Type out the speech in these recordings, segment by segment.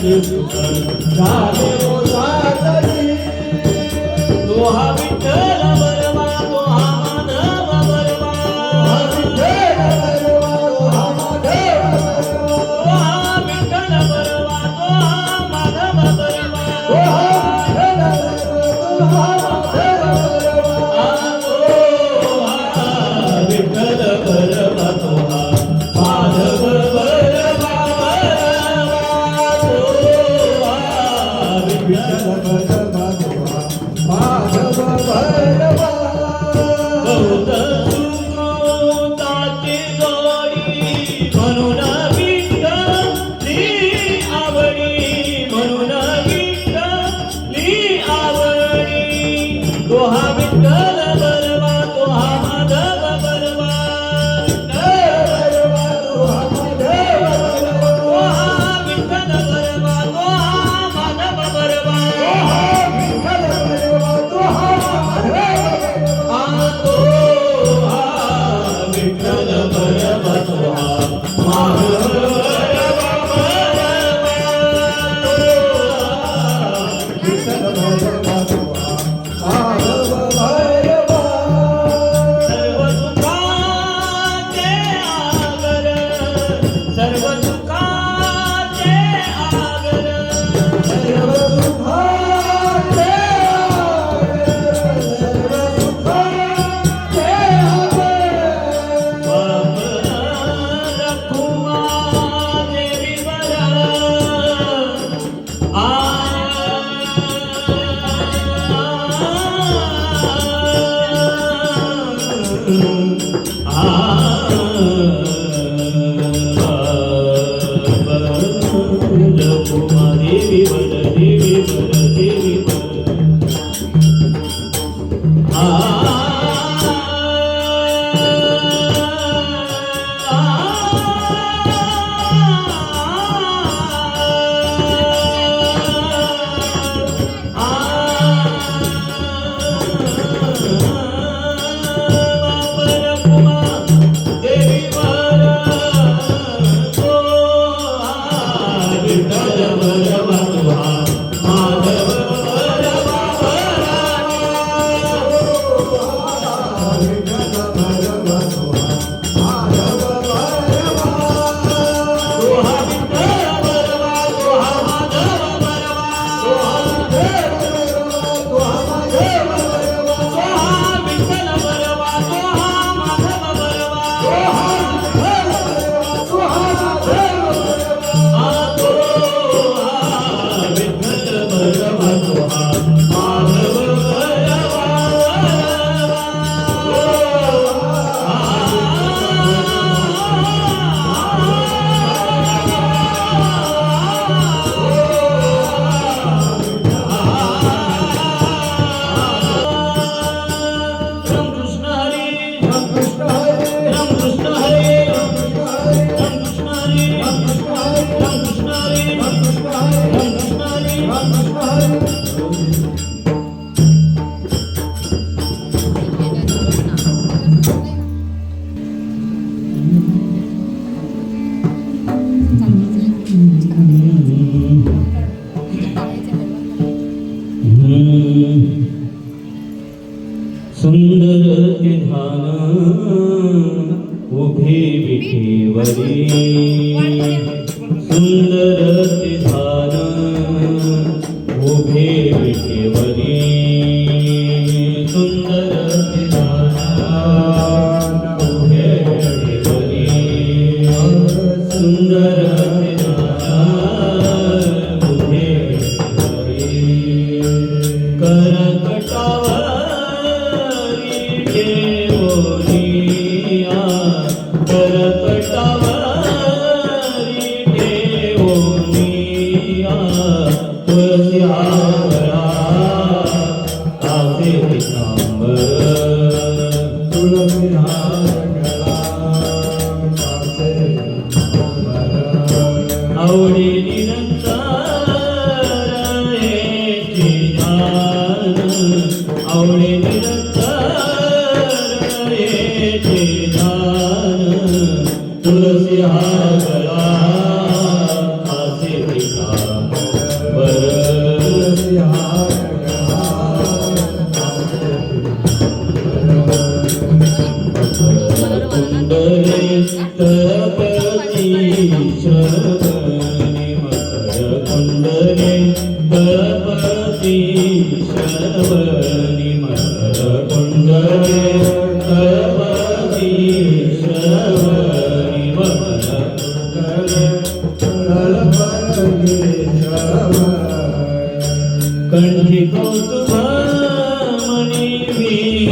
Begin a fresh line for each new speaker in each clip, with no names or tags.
विठ्ठल
झाले हो
तो हा विठ्ठल. repeat.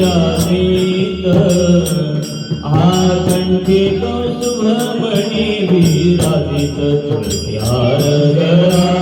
गावीत आखंडित शुभमणी विराजित तुझ्या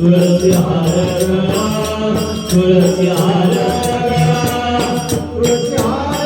तुळसी हार तुळसी हार तुळसी हार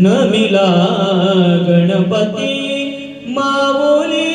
न मिला गणपती माऊली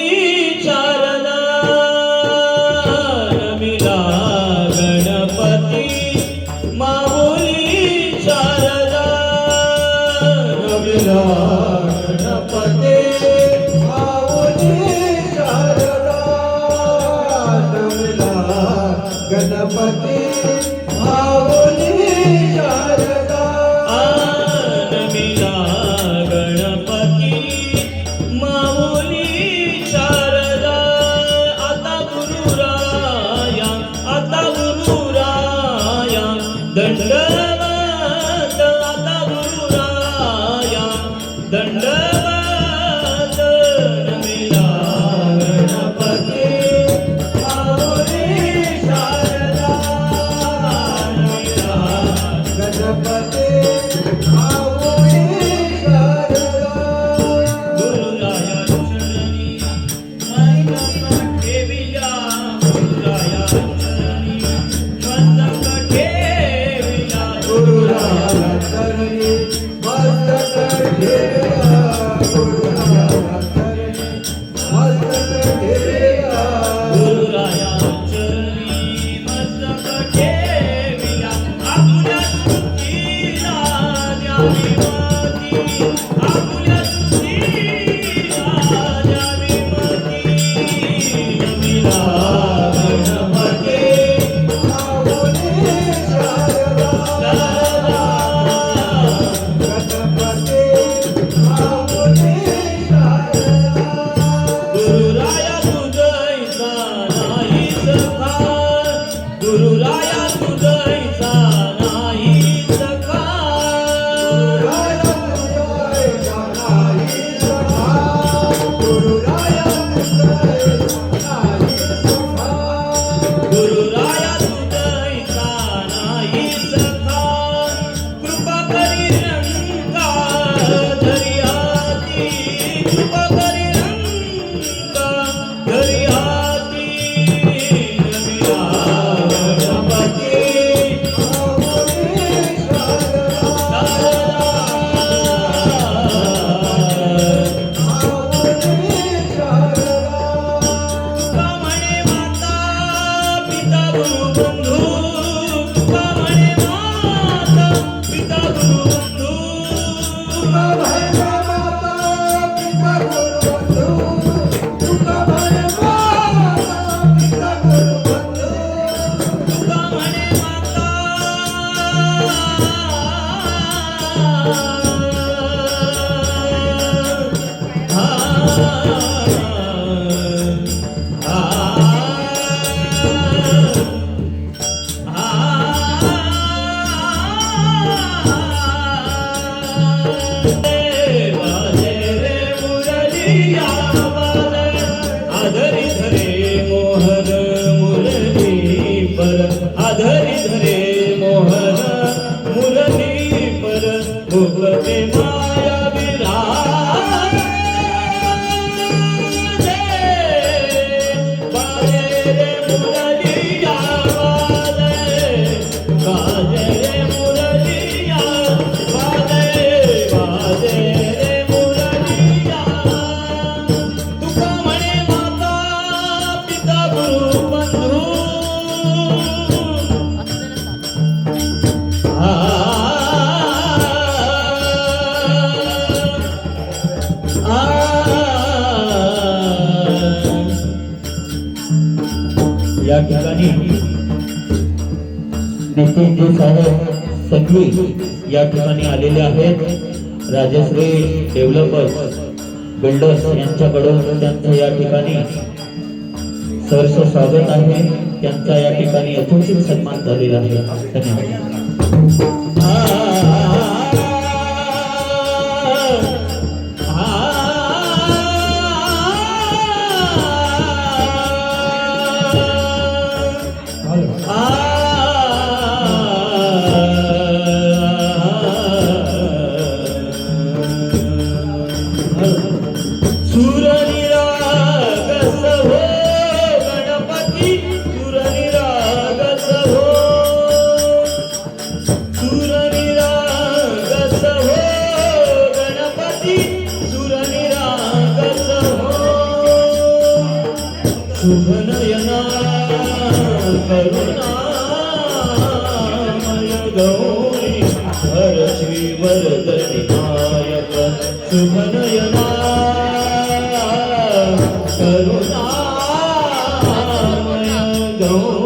संतोषजी या ठिकाणी आलेले आहेत. राजश्री डेव्हलपर बिल्डर्स यांच्याकडून त्यांचं या ठिकाणी सहर्ष स्वागत आहे. त्यांचा या ठिकाणी यथोचित सन्मान झालेला आहे. धन्यवाद. శుభనయనా కరుణామయ గౌరీ హర శ్రీ వరదని నాయక శుభనయనా కరుణామయ గౌరీ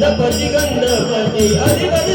गंधपती गंधपती अधिपती